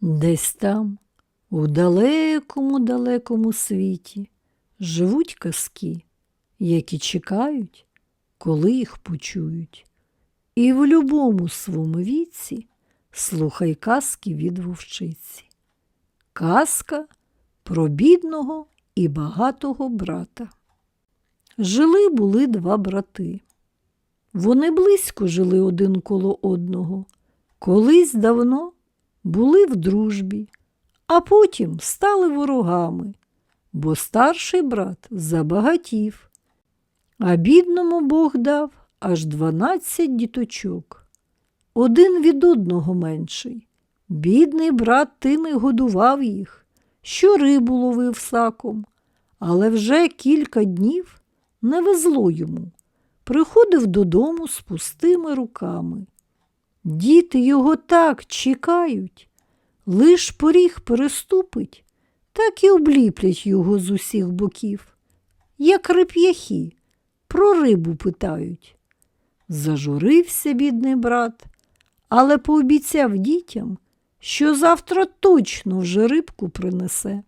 Десь там, у далекому далекому світі, живуть казки, які чекають, коли їх почують. І в любому своєму віці слухай казки від вовчиці. Казка про бідного і багатого брата. Жили були два брати. Вони близько жили один коло одного. Колись давно були в дружбі, а потім стали ворогами, бо старший брат забагатів, а бідному Бог дав аж дванадцять діточок. Один від одного менший. Бідний брат тим і годував їх, що рибу ловив саком, але вже кілька днів не везло йому. Приходив додому з пустими руками. Діти його так чекають, лиш поріг переступить, так і обліплять його з усіх боків, як реп'яхи, про рибу питають. Зажурився бідний брат, але пообіцяв дітям, що завтра точно вже рибку принесе.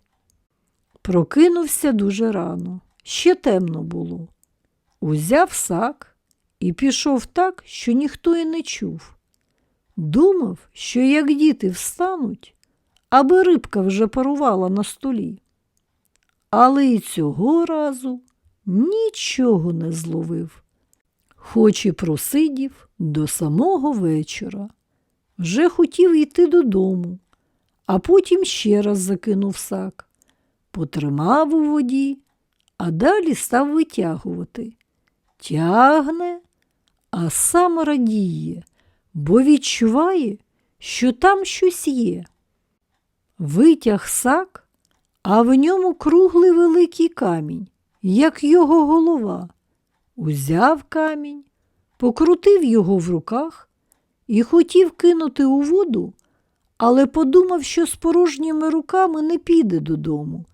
Прокинувся дуже рано, ще темно було. Узяв сак і пішов так, що ніхто і не чув. Думав, що як діти встануть, аби рибка вже парувала на столі. Але й цього разу нічого не зловив, хоч і просидів до самого вечора. Вже хотів йти додому, а потім ще раз закинув сак, потримав у воді, а далі став витягувати. Тягне, а сам радіє, бо відчуває, що там щось є. Витяг сак, а в ньому круглий великий камінь, як його голова. Узяв камінь, покрутив його в руках і хотів кинути у воду, але подумав, що з порожніми руками не піде додому,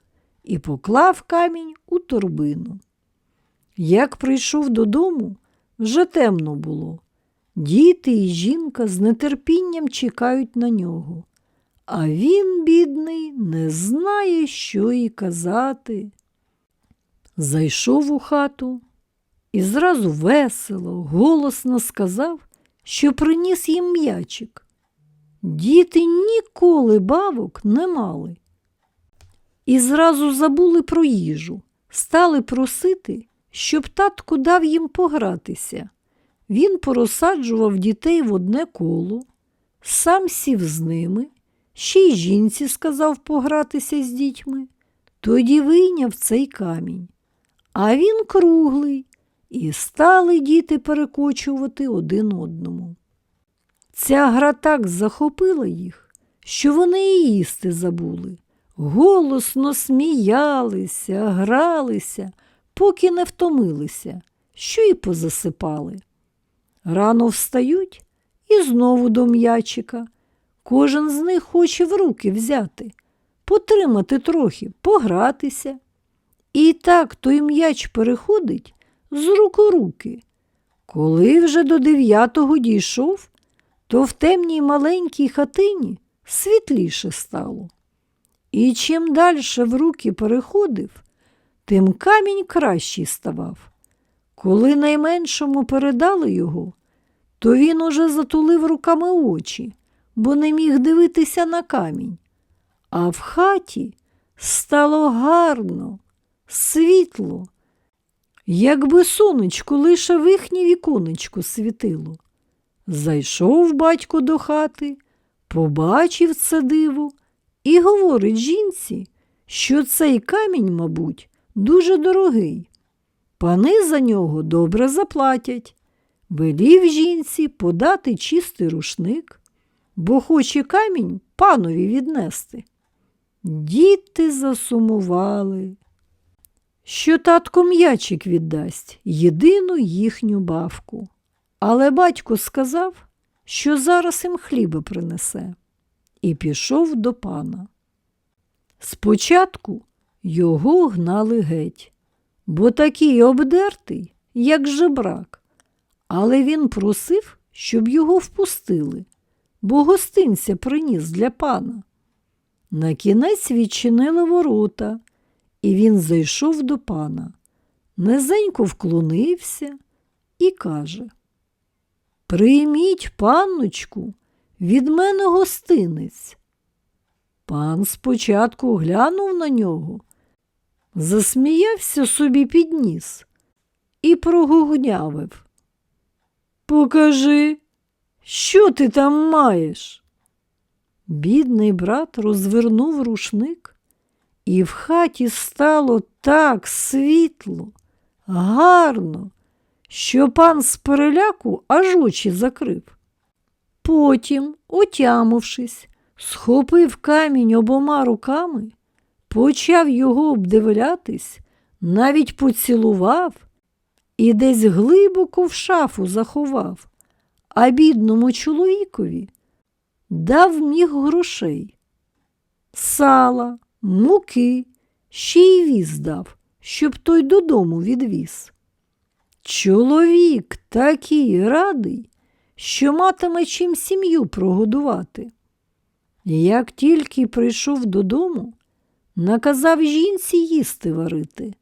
і поклав камінь у торбину. Як прийшов додому, вже темно було. Діти і жінка з нетерпінням чекають на нього. А він, бідний, не знає, що й казати. Зайшов у хату і зразу весело, голосно сказав, що приніс їм м'ячик. Діти ніколи бабок не мали. І зразу забули про їжу, стали просити, щоб татку дав їм погратися. Він порозсаджував дітей в одне коло, сам сів з ними, ще й жінці сказав погратися з дітьми. Тоді вийняв цей камінь. А він круглий, і стали діти перекочувати один одному. Ця гра так захопила їх, що вони і їсти забули. Голосно сміялися, гралися, поки не втомилися, що й позасипали. Рано встають і знову до м'ячика. Кожен з них хоче в руки взяти, потримати трохи, погратися. І так той м'яч переходить з рук у руки. Коли вже до дев'ятого дійшов, то в темній маленькій хатині світліше стало. І чим далі в руки переходив, тим камінь кращий ставав. Коли найменшому передали його, то він уже затулив руками очі, бо не міг дивитися на камінь. А в хаті стало гарно, світло, якби сонечко лише в їхнє віконечко світило. Зайшов батько до хати, побачив це диво і говорить жінці, що цей камінь, мабуть, дуже дорогий. Пани за нього добре заплатять. Велів жінці подати чистий рушник, бо хоче камінь панові віднести. Діти засумували, що татко м'ячик віддасть єдину їхню бавку. Але батько сказав, що зараз їм хліба принесе, і пішов до пана. Спочатку його гнали геть, бо такий обдертий, як жебрак, але він просив, щоб його впустили, бо гостинця приніс для пана. На кінець відчинили ворота, і він зайшов до пана. Низенько вклонився і каже Прийміть, панночку, від мене гостинець. Пан спочатку глянув на нього, засміявся собі під ніс і прогугнявив. Покажи, що ти там маєш? Бідний брат розвернув рушник, і в хаті стало так світло, гарно, що пан з переляку аж очі закрив. Потім, отямившись, схопив камінь обома руками, почав його обдивлятись, навіть поцілував і десь глибоко в шафу заховав, а бідному чоловікові дав міг грошей. Сала, муки, ще й віз дав, щоб той додому відвіз. Чоловік такий радий, що матиме чим сім'ю прогодувати. Як тільки прийшов додому, наказав жінці їсти варити,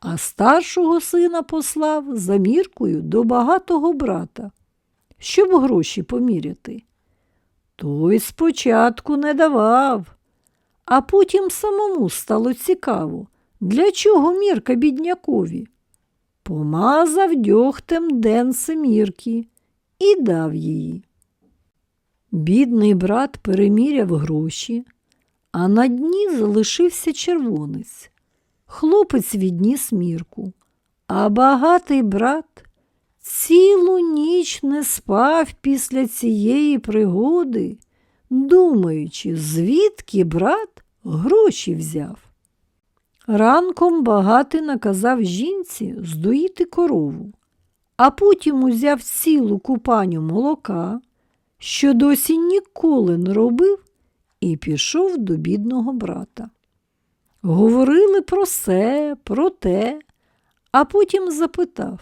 а старшого сина послав за міркою до багатого брата, щоб гроші поміряти. Той спочатку не давав, а потім самому стало цікаво, для чого мірка біднякові. Помазав дьогтем денце мірки і дав її. Бідний брат переміряв гроші, а на дні залишився червонець. Хлопець відніс мірку, а багатий брат цілу ніч не спав після цієї пригоди, думаючи, звідки брат гроші взяв. Ранком багатий наказав жінці здоїти корову, а потім узяв цілу купаню молока, що досі ніколи не робив, і пішов до бідного брата. Говорили про се, про те, а потім запитав,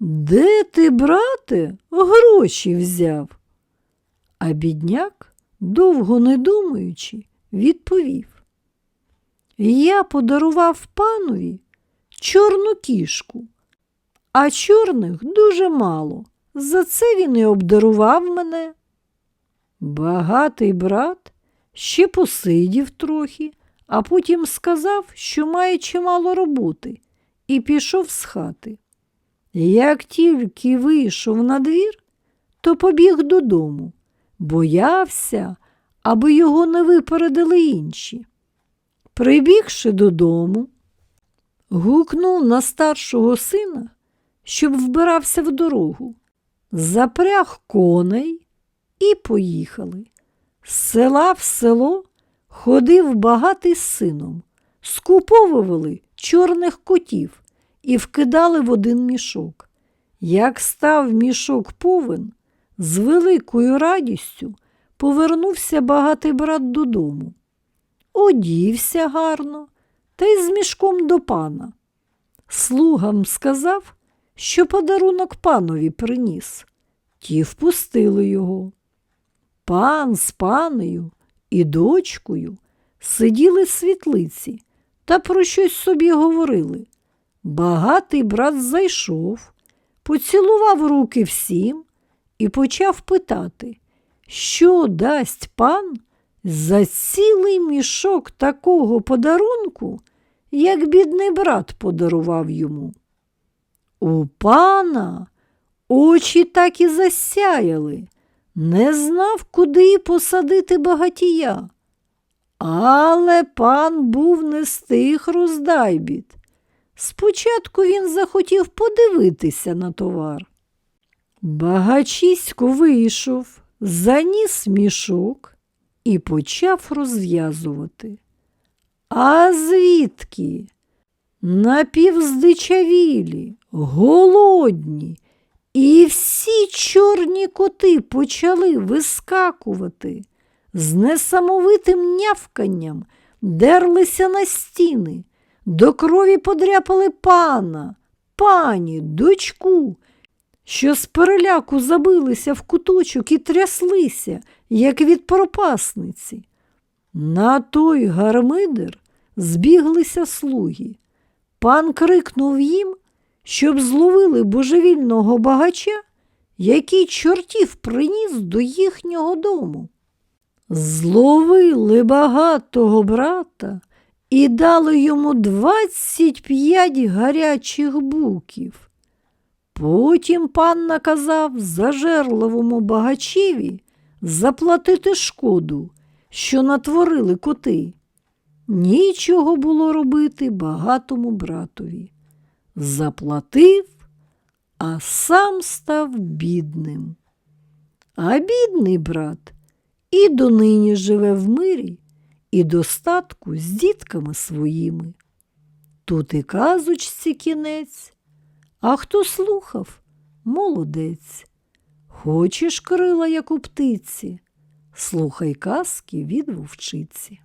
де ти, брате, гроші взяв? А бідняк, довго не думаючи, відповів. Я подарував панові чорну кішку, а чорних дуже мало. За це він і обдарував мене. Багатий брат ще посидів трохи, а потім сказав, що має чимало роботи, і пішов з хати. Як тільки вийшов на двір, то побіг додому, боявся, аби його не випередили інші. Прибігши додому, гукнув на старшого сина, щоб вбирався в дорогу, запряг коней і поїхали. З села в село ходив багатий з сином, скуповували чорних котів і вкидали в один мішок. Як став мішок повен, з великою радістю повернувся багатий брат додому. Одівся гарно та й з мішком до пана. Слугам сказав, що подарунок панові приніс. Ті впустили його. Пан з панею і дочкою сиділи в світлиці та про щось собі говорили. Багатий брат зайшов, поцілував руки всім і почав питати, що дасть пан за цілий мішок такого подарунку, як бідний брат подарував йому. У пана очі так і засяяли, не знав, куди посадити багатія. Але пан був не з тих роздайбіт. Спочатку він захотів подивитися на товар. Багачісько вийшов, заніс мішок і почав розв'язувати. А звідки? Напівздичавілі, голодні, і всі чорні коти почали вискакувати, з несамовитим нявканням дерлися на стіни, до крові подряпали пана, пані, дочку, що з переляку забилися в куточок і тряслися, як від пропасниці. На той гармидер збіглися слуги. Пан крикнув їм, щоб зловили божевільного багача, який чортів приніс до їхнього дому. Зловили багатого брата і дали йому двадцять п'ять гарячих буків. Потім пан наказав зажерливому багачеві заплатити шкоду, що натворили коти. Нічого було робити багатому братові. Заплатив, а сам став бідним. А бідний брат і донині живе в мирі і достатку з дітками своїми. Тут і казочці кінець, а хто слухав, молодець. Хочеш крила, як у птиці, слухай казки від вовчиці.